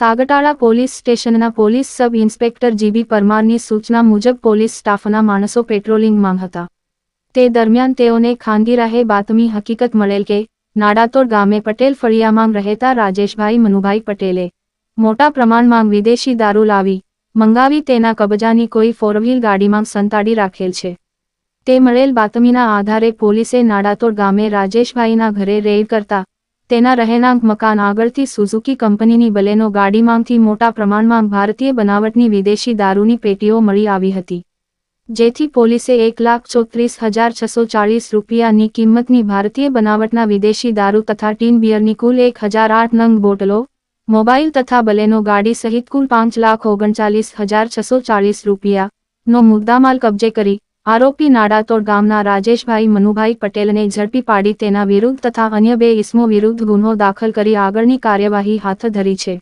સાગટાળા police સ્ટેશનના police sub inspector G B પરમારની સૂચના મુજબ પોલીસ સ્ટાફના માણસો પેટ્રોલિંગમાં હતા. તે દરમિયાન તેઓને ખાનગી રાહે બાતમી હકીકત મળેલ કે, નાડાતોડ ગામે પટેલ ફળિયામાં રહેતા રાજેશભાઈ મનુભાઈ પટેલે, મોટા પ્રમાણમાં વિદેશી દારૂ લાવી, મંગાવી તેના કબજાની કોઈ ફોરવ્હીલ ગાડીમાં સંતાડી રાખેલ છે. તે મળેલ બાતમીના આધારે પોલીસે નાડાતોડ ગામે રાજેશભાઈના ઘરે રેડ કરતા તેના રહેણાંક મકાન આગળથી સુઝુકી કંપનીની બલેનો ગાડીમાંથી મોટા પ્રમાણમાં ભારતીય બનાવટની વિદેશી દારૂની પેટીઓ મળી આવી હતી. જેથી પોલીસે એક લાખ ચોત્રીસ હજાર છસો ચાળીસ રૂપિયાની કિંમતની ભારતીય બનાવટના વિદેશી દારૂ તથા ટીન બિયરની કુલ એક હજાર આઠ નંગ બોટલો, મોબાઈલ તથા બલેનો ગાડી સહિત કુલ પાંચ લાખ ઓગણચાલીસ હજાર છસો ચાળીસ રૂપિયાનો મુદ્દામાલ કબજે કરી આરોપી નાડાતોડ ગામના રાજેશભાઈ મનુભાઈ પટેલને ઝડપી પાડી તેના વિરુદ્ધ તથા અન્ય બે ઇસમો વિરુદ્ધ ગુનો દાખલ કરી આગળની કાર્યવાહી હાથ ધરી છે.